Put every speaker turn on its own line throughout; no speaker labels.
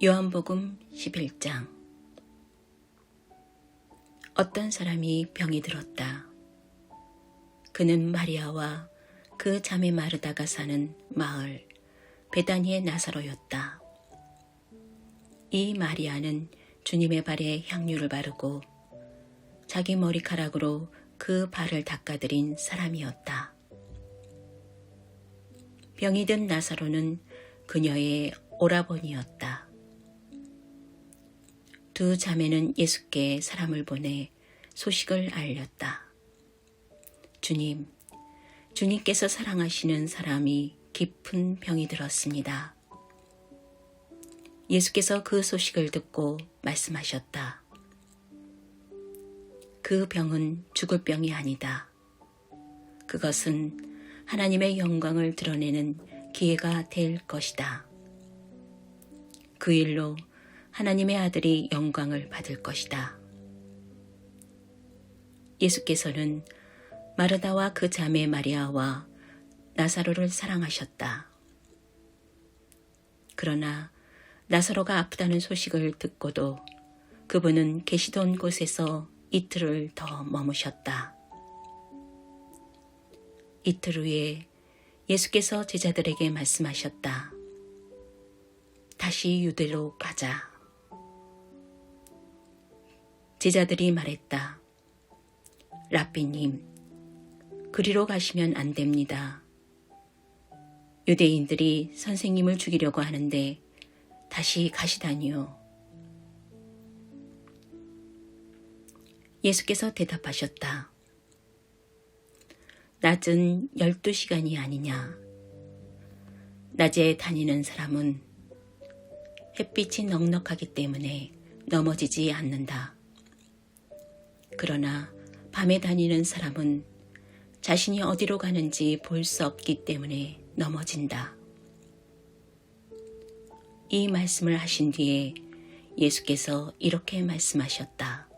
요한복음 11장 어떤 사람이 병이 들었다. 그는 마리아와 그 자매 마르다가 사는 마을 베다니의 나사로였다. 이 마리아는 주님의 발에 향유를 바르고 자기 머리카락으로 그 발을 닦아드린 사람이었다. 병이 든 나사로는 그녀의 오라버니였다. 두 자매는 예수께 사람을 보내 소식을 알렸다. 주님, 주님께서 사랑하시는 사람이 깊은 병이 들었습니다. 예수께서 그 소식을 듣고 말씀하셨다. 그 병은 죽을 병이 아니다. 그것은 하나님의 영광을 드러내는 기회가 될 것이다. 그 일로 하나님의 아들이 영광을 받을 것이다. 예수께서는 마르다와 그 자매 마리아와 나사로를 사랑하셨다. 그러나 나사로가 아프다는 소식을 듣고도 그분은 계시던 곳에서 이틀을 더 머무셨다. 이틀 후에 예수께서 제자들에게 말씀하셨다. 다시 유대로 가자. 제자들이 말했다. 라삐님, 그리로 가시면 안 됩니다. 유대인들이 선생님을 죽이려고 하는데 다시 가시다니요. 예수께서 대답하셨다. 낮은 12시간이 아니냐. 낮에 다니는 사람은 햇빛이 넉넉하기 때문에 넘어지지 않는다. 그러나 밤에 다니는 사람은 자신이 어디로 가는지 볼 수 없기 때문에 넘어진다. 이 말씀을 하신 뒤에 예수께서 이렇게 말씀하셨다.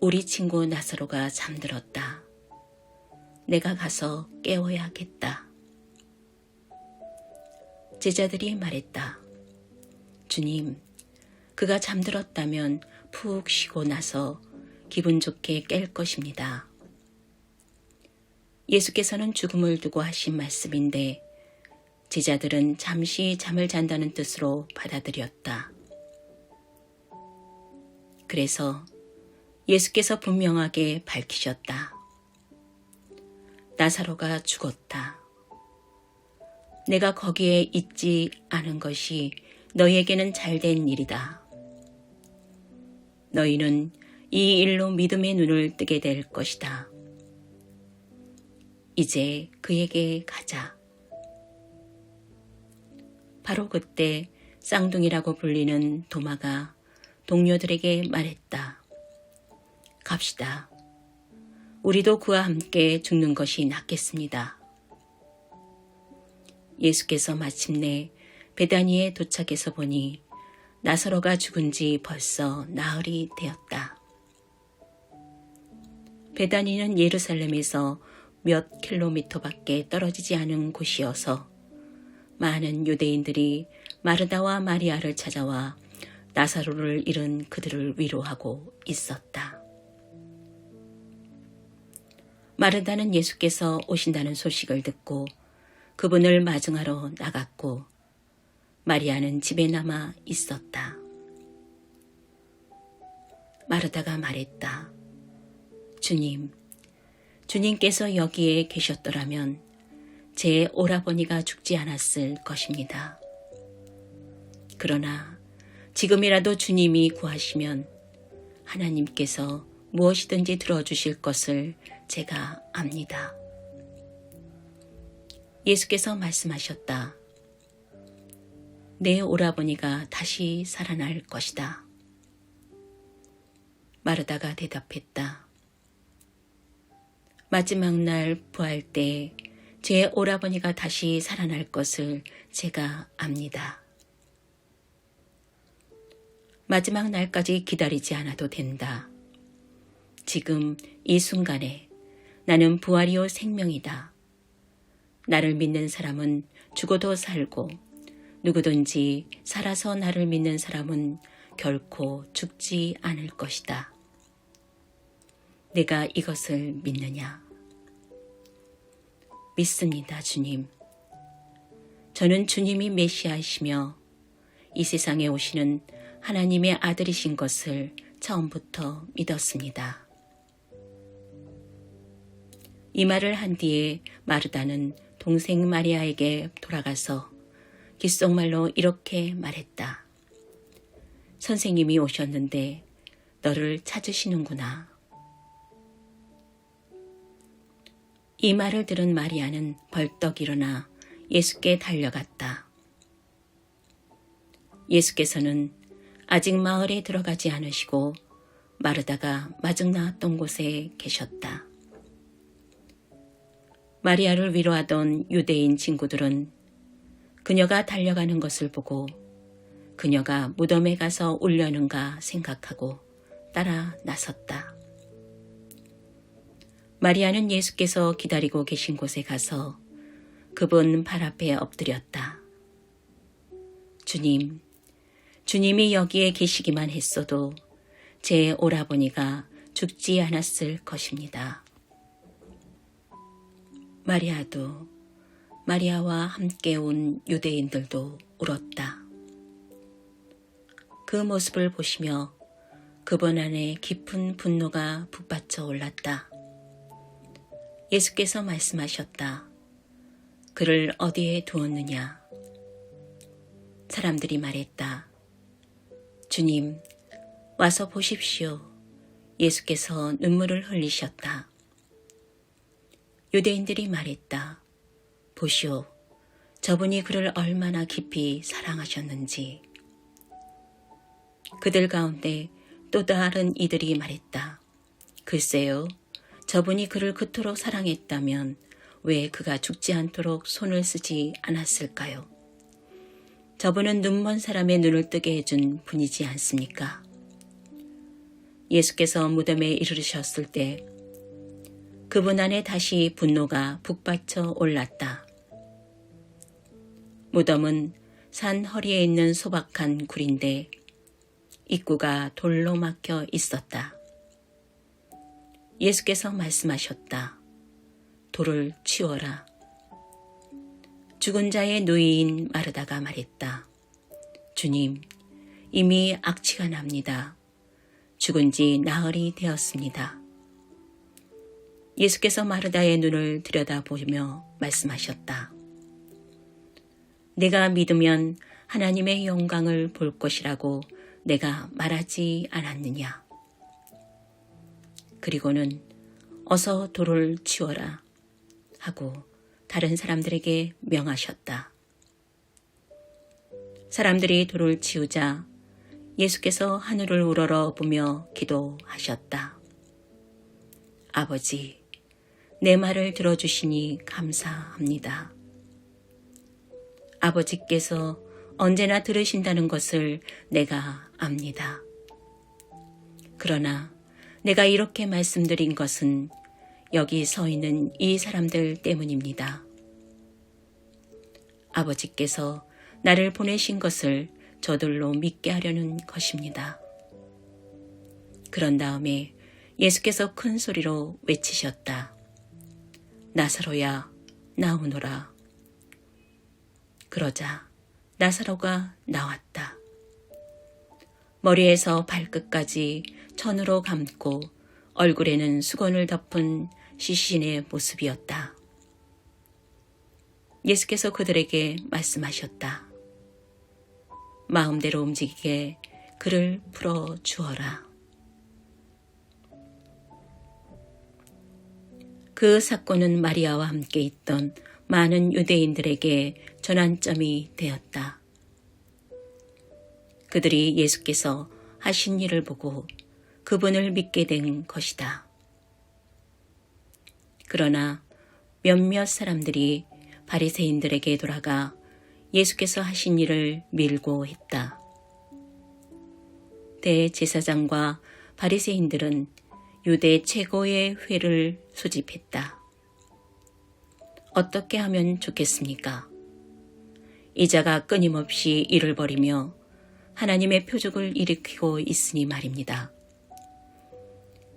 우리 친구 나사로가 잠들었다. 내가 가서 깨워야겠다. 제자들이 말했다. 주님, 그가 잠들었다면 푹 쉬고 나서 기분 좋게 깰 것입니다. 예수께서는 죽음을 두고 하신 말씀인데 제자들은 잠시 잠을 잔다는 뜻으로 받아들였다. 그래서 예수께서 분명하게 밝히셨다. 나사로가 죽었다. 내가 거기에 있지 않은 것이 너희에게는 잘된 일이다. 너희는 이 일로 믿음의 눈을 뜨게 될 것이다. 이제 그에게 가자. 바로 그때 쌍둥이라고 불리는 도마가 동료들에게 말했다. 갑시다. 우리도 그와 함께 죽는 것이 낫겠습니다. 예수께서 마침내 베다니에 도착해서 보니 나사로가 죽은 지 벌써 나흘이 되었다. 베다니는 예루살렘에서 몇 킬로미터밖에 떨어지지 않은 곳이어서 많은 유대인들이 마르다와 마리아를 찾아와 나사로를 잃은 그들을 위로하고 있었다. 마르다는 예수께서 오신다는 소식을 듣고 그분을 마중하러 나갔고 마리아는 집에 남아 있었다. 마르다가 말했다. 주님, 주님께서 여기에 계셨더라면 제 오라버니가 죽지 않았을 것입니다. 그러나 지금이라도 주님이 구하시면 하나님께서 무엇이든지 들어주실 것을 제가 압니다. 예수께서 말씀하셨다. 내 오라버니가 다시 살아날 것이다. 마르다가 대답했다. 마지막 날 부활 때 제 오라버니가 다시 살아날 것을 제가 압니다. 마지막 날까지 기다리지 않아도 된다. 지금 이 순간에 나는 부활이요 생명이다. 나를 믿는 사람은 죽어도 살고 누구든지 살아서 나를 믿는 사람은 결코 죽지 않을 것이다. 내가 이것을 믿느냐? 믿습니다, 주님. 저는 주님이 메시아이시며 이 세상에 오시는 하나님의 아들이신 것을 처음부터 믿었습니다. 이 말을 한 뒤에 마르다는 동생 마리아에게 돌아가서 귓속말로 이렇게 말했다. 선생님이 오셨는데 너를 찾으시는구나. 이 말을 들은 마리아는 벌떡 일어나 예수께 달려갔다. 예수께서는 아직 마을에 들어가지 않으시고 마르다가 마중 나왔던 곳에 계셨다. 마리아를 위로하던 유대인 친구들은 그녀가 달려가는 것을 보고 그녀가 무덤에 가서 울려는가 생각하고 따라 나섰다. 마리아는 예수께서 기다리고 계신 곳에 가서 그분 발 앞에 엎드렸다. 주님, 주님이 여기에 계시기만 했어도 제 오라버니가 죽지 않았을 것입니다. 마리아도 마리아와 함께 온 유대인들도 울었다. 그 모습을 보시며 그분 안에 깊은 분노가 북받쳐 올랐다. 예수께서 말씀하셨다. 그를 어디에 두었느냐? 사람들이 말했다. 주님, 와서 보십시오. 예수께서 눈물을 흘리셨다. 유대인들이 말했다. 보시오. 저분이 그를 얼마나 깊이 사랑하셨는지. 그들 가운데 또 다른 이들이 말했다. 글쎄요. 저분이 그를 그토록 사랑했다면 왜 그가 죽지 않도록 손을 쓰지 않았을까요? 저분은 눈먼 사람의 눈을 뜨게 해준 분이지 않습니까? 예수께서 무덤에 이르르셨을 때 그분 안에 다시 분노가 북받쳐 올랐다. 무덤은 산 허리에 있는 소박한 굴인데 입구가 돌로 막혀 있었다. 예수께서 말씀하셨다. 돌을 치워라. 죽은 자의 누이인 마르다가 말했다. 주님, 이미 악취가 납니다. 죽은 지 나흘이 되었습니다. 예수께서 마르다의 눈을 들여다보며 말씀하셨다. 내가 믿으면 하나님의 영광을 볼 것이라고 내가 말하지 않았느냐. 그리고는 어서 돌을 치워라 하고 다른 사람들에게 명하셨다. 사람들이 돌을 치우자 예수께서 하늘을 우러러 보며 기도하셨다. 아버지, 내 말을 들어주시니 감사합니다. 아버지께서 언제나 들으신다는 것을 내가 압니다. 그러나 내가 이렇게 말씀드린 것은 여기 서 있는 이 사람들 때문입니다. 아버지께서 나를 보내신 것을 저들로 믿게 하려는 것입니다. 그런 다음에 예수께서 큰 소리로 외치셨다. 나사로야, 나오너라. 그러자 나사로가 나왔다. 머리에서 발끝까지 천으로 감고 얼굴에는 수건을 덮은 시신의 모습이었다. 예수께서 그들에게 말씀하셨다. 마음대로 움직이게 그를 풀어 주어라. 그 사건은 마리아와 함께 있던 많은 유대인들에게 전환점이 되었다. 그들이 예수께서 하신 일을 보고 그분을 믿게 된 것이다. 그러나 몇몇 사람들이 바리새인들에게 돌아가 예수께서 하신 일을 밀고 했다. 대제사장과 바리새인들은 유대 최고의 회를 소집했다. 어떻게 하면 좋겠습니까? 이 자가 끊임없이 일을 벌이며 하나님의 표적을 일으키고 있으니 말입니다.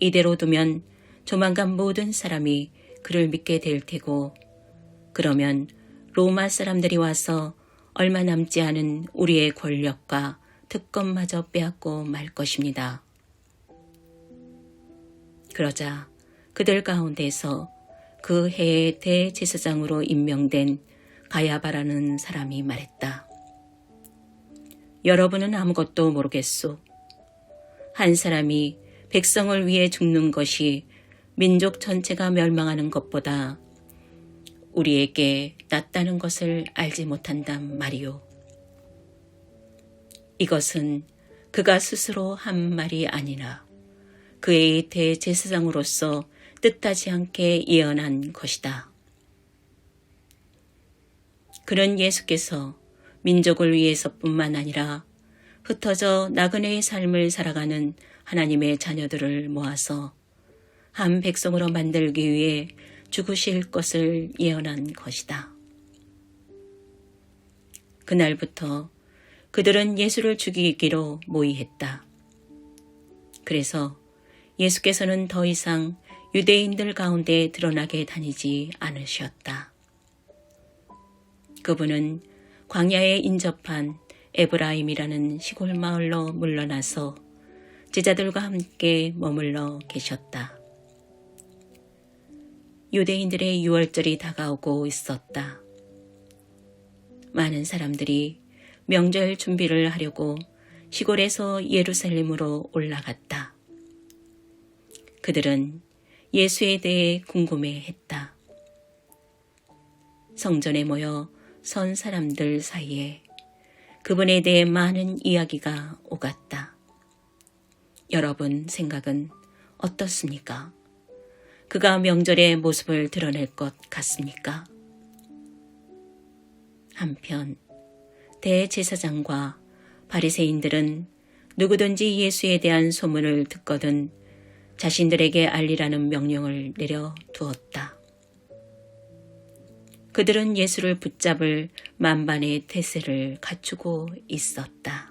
이대로 두면 조만간 모든 사람이 그를 믿게 될 테고 그러면 로마 사람들이 와서 얼마 남지 않은 우리의 권력과 특권마저 빼앗고 말 것입니다. 그러자 그들 가운데서 그 해의 대제사장으로 임명된 가야바라는 사람이 말했다. 여러분은 아무것도 모르겠소. 한 사람이 백성을 위해 죽는 것이 민족 전체가 멸망하는 것보다 우리에게 낫다는 것을 알지 못한단 말이오. 이것은 그가 스스로 한 말이 아니라 그의 대제사장으로서 뜻하지 않게 예언한 것이다. 그는 예수께서 민족을 위해서뿐만 아니라 흩어져 나그네의 삶을 살아가는 하나님의 자녀들을 모아서 한 백성으로 만들기 위해 죽으실 것을 예언한 것이다. 그날부터 그들은 예수를 죽이기로 모의했다. 그래서 예수께서는 더 이상 유대인들 가운데 드러나게 다니지 않으셨다. 그분은 광야에 인접한 에브라임이라는 시골 마을로 물러나서 제자들과 함께 머물러 계셨다. 유대인들의 유월절이 다가오고 있었다. 많은 사람들이 명절 준비를 하려고 시골에서 예루살렘으로 올라갔다. 그들은 예수에 대해 궁금해 했다. 성전에 모여 선 사람들 사이에 그분에 대해 많은 이야기가 오갔다. 여러분 생각은 어떻습니까? 그가 명절의 모습을 드러낼 것 같습니까? 한편 대제사장과 바리새인들은 누구든지 예수에 대한 소문을 듣거든 자신들에게 알리라는 명령을 내려 두었다. 그들은 예수를 붙잡을 만반의 태세를 갖추고 있었다.